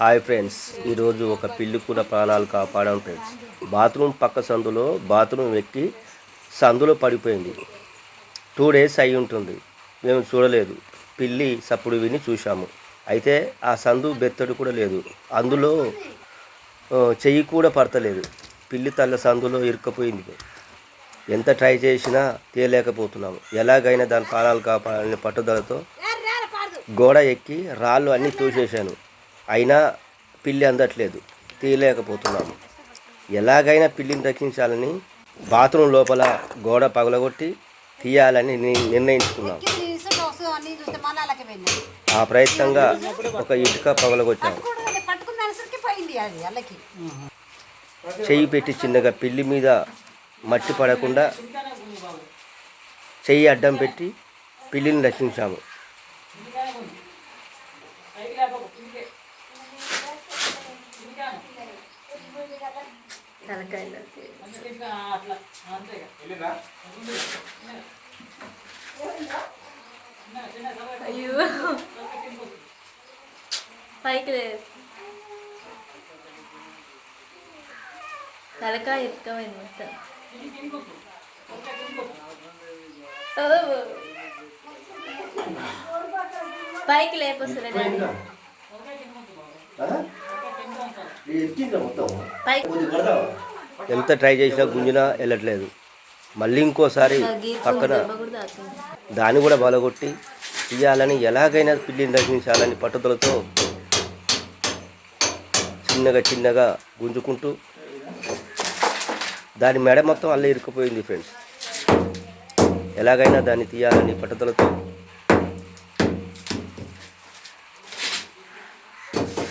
Hi friends ఈరోజు ఒక పిల్లి కూడా ప్రాణాలు కాపాడాం ఫ్రెండ్స్. బాత్రూమ్ పక్క సందులో బాత్రూమ్ ఎక్కి సందులో పడిపోయింది. టూ డేస్ అయి ఉంటుంది. మేము చూడలేదు. పిల్లి సప్పుడు విని చూశాము. అయితే ఆ సందు బెత్తడు కూడా లేదు. అందులో చెయ్యి కూడా పడతలేదు. పిల్లి తల్ల సందులో ఇరుక్కపోయింది. ఎంత ట్రై చేసినా తీయలేకపోతున్నాము ఎలాగైనా దాని ప్రాణాలు కాపాడాలని పట్టుదలతో గోడ ఎక్కి రాళ్ళు అన్నీ తోసేశాను. అయినా పిల్లి అందట్లేదు. తీయలేకపోతున్నాము. ఎలాగైనా పిల్లిని రక్షించాలని బాత్రూమ్ లోపల గోడ పగలగొట్టి తీయాలని నిర్ణయించుకున్నాం. ఆ ప్రయత్నంగా ఒక ఇటుక పగలగొట్టాము చెయ్యి పెట్టి చిన్నగా పిల్లి మీద మట్టి పడకుండా చెయ్యి అడ్డం పెట్టి పిల్లిని రక్షించాము. అయ్యో. పైకి తలకాయ ఎత్తుకోమైంది మొత్తం. పైకి లేపొస్తుంది డాడీ. ఎంత ట్రై చేసినా గుంజినా వెళ్ళట్లేదు. మళ్ళీ ఇంకోసారి పక్కన దాన్ని కూడా బలగొట్టి తీయాలని ఎలాగైనా పిల్లిని రక్షించాలని పట్టుదలతో చిన్నగా చిన్నగా గుంజుకుంటూ దాని మెడ మొత్తం అల్ల ఇరుక్కుపోయింది ఫ్రెండ్స్ ఎలాగైనా దాన్ని తీయాలని పట్టుదలతో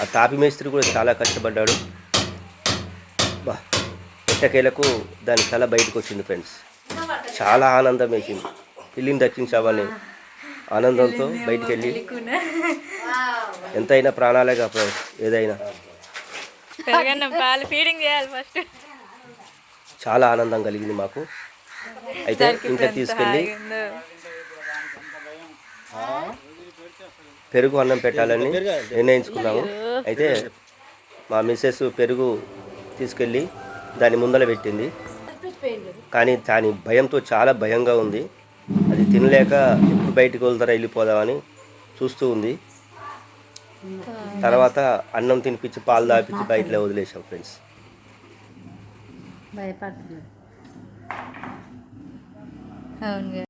ఆ తాపి మేస్త్రి కూడా చాలా కష్టపడ్డాడు. బా ఎట్టకేలకు దాని తల బయటకు వచ్చింది ఫ్రెండ్స్. చాలా ఆనందం వేసింది. పిల్లిని రక్షించామని ఆనందంతో బయటికి వెళ్ళి ఎంతైనా ప్రాణాలే కాదు ఏదైనా. పెరగన్నం పాలు ఫీడింగ్ చేయాలి ఫస్ట్ చాలా ఆనందం కలిగింది మాకు. అయితే ఇంకా తీసుకెళ్ళి పెరుగు అన్నం పెట్టాలని నిర్ణయించుకున్నాము. అయితే మా మిస్సెస్ పెరుగు తీసుకెళ్ళి దాని ముందర పెట్టింది. కానీ దాని భయంతో చాలా భయంగా ఉంది. అది తినలేక ఎప్పుడు బయటకు వెళ్తారా వెళ్ళిపోదామని చూస్తూ ఉంది. తర్వాత అన్నం తినిపించి పాలు దాపించి బయటలో వదిలేసాం ఫ్రెండ్స్. భయపడుతుంది